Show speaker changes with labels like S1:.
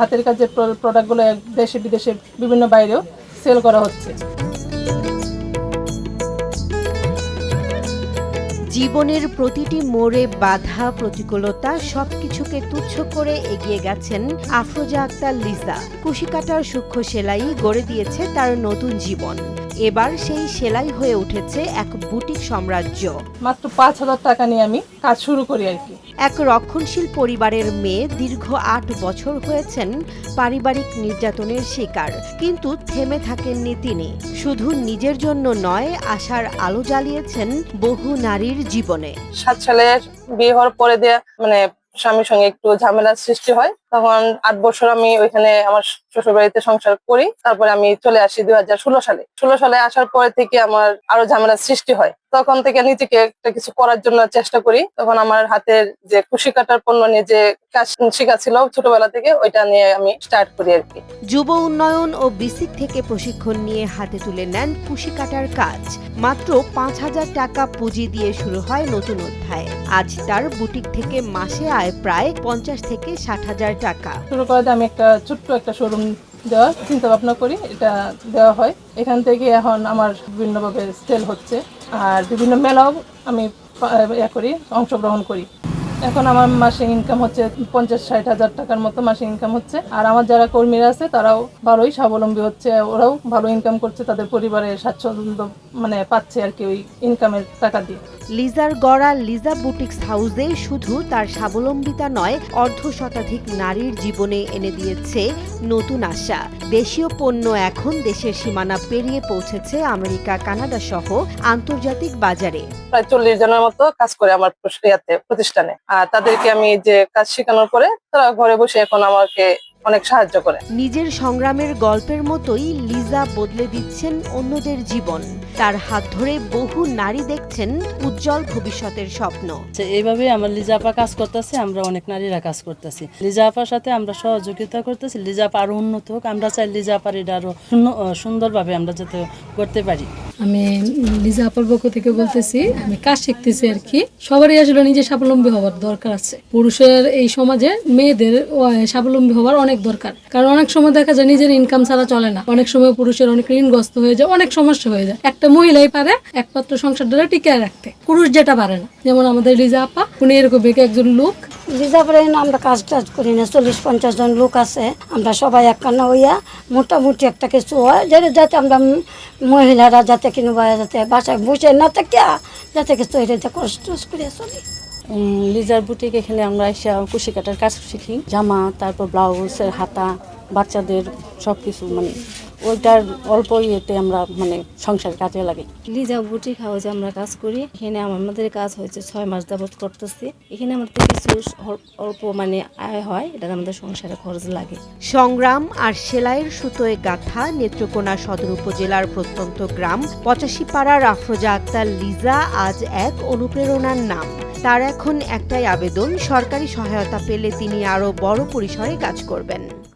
S1: হাতের কাজের প্রোডাক্টগুলো দেশে বিদেশে বিভিন্ন বাইরেও সেল করা হচ্ছে।
S2: জীবনের প্রতিটি মোড়ে বাধা প্রতিকূলতা সবকিছুকে তুচ্ছ করে এগিয়ে গেছেন আফরোজা আক্তার লিজা কুশিকাটার সূক্ষ্ম সেলাই গড়ে দিয়েছে তার নতুন জীবন। এবার সেই সেলাই হয়ে উঠেছে এক বুটিক সাম্রাজ্য।
S1: মাত্র পাঁচ হাজার টাকা নিয়ে আমি কাজ শুরু করি আর কি।
S2: এক রক্ষণশীল পরিবারের মেয়ে দীর্ঘ আট বছর হয়েছেন পারিবারিক নির্যাতনের শিকার, কিন্তু থেমে থাকেননি তিনি। শুধু নিজের জন্য নয়, আশার আলো জ্বালিয়েছেন বহু নারীর জীবনে।
S3: সাত সালের বিয়ে হওয়ার পরে দিয়ে মানে স্বামীর সঙ্গে একটু ঝামেলার সৃষ্টি হয়, তখন আট বছর আমি ওইখানে আমার শ্বশুর বাড়িতে সংসার করি তারপরে আমি চলে আসি দুই হাজার ষোলো সালে। ষোলো সালে আসার পরে থেকে আমার আরও ঝামেলার সৃষ্টি হয়। তখন থেকে নিজেকে একটা কিছু করার জন্য চেষ্টা করি। তখন আমার হাতের যে কুশি কাটার পণ্য নিয়ে যে কাজ শেখা ছিল ছোটবেলা থেকে ওইটা নিয়ে আমি স্টার্ট করি আর কি।
S2: যুব উন্নয়ন ও বিসিক থেকে প্রশিক্ষণ নিয়ে হাতে তুলে নেন কুশি কাটার কাজ। মাত্র পাঁচ হাজার টাকা পুঁজি দিয়ে শুরু হয় নতুন অধ্যায়। আজ তার বুটিক থেকে মাসে আয় প্রায় পঞ্চাশ থেকে ষাট হাজার টাকা।
S1: শুরু করাতে আমি একটা ছোট্ট একটা শোরুম দেওয়ার চিন্তা ভাবনা করি এটা দেওয়া হয়। এখান থেকে এখন আমার বিভিন্নভাবে সেল হচ্ছে। আর বিভিন্ন মেলাও আমি ইয়ে করি, অংশগ্রহণ করি। এখন আমার মাসে ইনকাম হচ্ছে পঞ্চাশ ষাট হাজার টাকার মতো মাসে ইনকাম হচ্ছে। আর আমার যারা কর্মীরা আছে, তারাও ভালোই স্বাবলম্বী হচ্ছে। ওরাও ভালো ইনকাম করছে, তাদের পরিবারের স্বাচ্ছন্দ্য মানে পাচ্ছে আর কি ওই ইনকামের টাকা দিয়ে।
S2: লিজার গড়া লিজা বুটিক্স হাউসে শুধু তার স্বাবলম্বিতা নয় অর্ধ শতাধিক নারীর জীবনে এনে দিয়েছে নতুন আশা। দেশীয় পণ্য এখন দেশের সীমানা পেরিয়ে পৌঁছেছে আমেরিকা কানাডা সহ আন্তর্জাতিক বাজারে।
S3: প্রায় চল্লিশ জনের মতো কাজ করে আমার প্রতিষ্ঠানে। আর তাদেরকে আমি যে কাজ শেখানোর পরে তারা ঘরে বসে এখন আমাকে অনেক সাহায্য করে।
S2: নিজের সংগ্রামের গল্পের মতোই লিজা বদলে দিচ্ছেন অন্যদের জীবন। তার হাত ধরে বহু নারী দেখছেন উজ্জ্বল ভবিষ্যতের স্বপ্ন।
S4: এইভাবে আমার লিজা আপা কাজ করতেছে আমরা অনেক নারীরা কাজ করতেছি। লিজা আপার সাথে আমরা সহযোগিতা করতেছি লিজা আপা আরও উন্নত হোক আমরা চাই লিজা আপার এটা আরও সুন্দরভাবে আমরা যাতে করতে পারি।
S5: আমি লিজা আপার পক্ষ থেকে বলতেছি আমি কাজ শিখতেছি আর কি। সবারই আসলে নিজে স্বাবলম্বী হওয়ার দরকার আছে। পুরুষের এই সমাজে মেয়েদের স্বাবলম্বী হওয়ার অনেক দরকার। কারণ অনেক সময় দেখা যায় নিজের ইনকাম ছাড়া চলে না। অনেক সময় পুরুষের অনেক ঋণগ্রস্ত হয়ে যায় অনেক সমস্যা হয়ে যায়। একটা মহিলাই পারে একমাত্র সংসারটা টিকে রাখতে। পুরুষ যেটা পারে না। যেমন আমাদের লিজা আপা উনি এরকম বেকে একজন লোক।
S6: রিজার্ভে আমরা কাজ টাজ করি না চল্লিশ পঞ্চাশ জন লোক আছে। আমরা সবাই একখানা হইয়া মোটামুটি একটা কিছু হয় যাতে যাতে আমরা মহিলারা যাতে কিনবা যাতে বাসায় বসে না থাকিয়া যাতে কিছু এটা কষ্ট করে চলি।
S4: লিজার বুটিক এখানে আমরা এসে কুশি কাটার কাজ শিখি জামা তারপর ব্লাউজের হাতা বাচ্চাদের সব কিছু মানে ওইটার অল্প ইয়েতে আমরা মানে সংসার কাজে লাগে
S7: লিজা বুটিক হাউসে আমরা কাজ করি এখানে আমাদের কাজ হয়েছে ছয় মাস যাবত করতেছি। এখানে আমাদের কিছু অল্প মানে আয় হয় এটা আমাদের সংসারে খরচ লাগে।
S2: সংগ্রাম আর সেলাইয়ের সুতোয় গাথা নেত্রকোনা সদর উপজেলার প্রত্যন্ত গ্রাম পঁচাশি পাড়ার আফরোজা আক্তার লিজা আজ এক অনুপ্রেরণার নাম। তার এখন একটাই আবেদন সরকারি সহায়তা পেলে তিনি আরও বড় পরিসরে কাজ করবেন।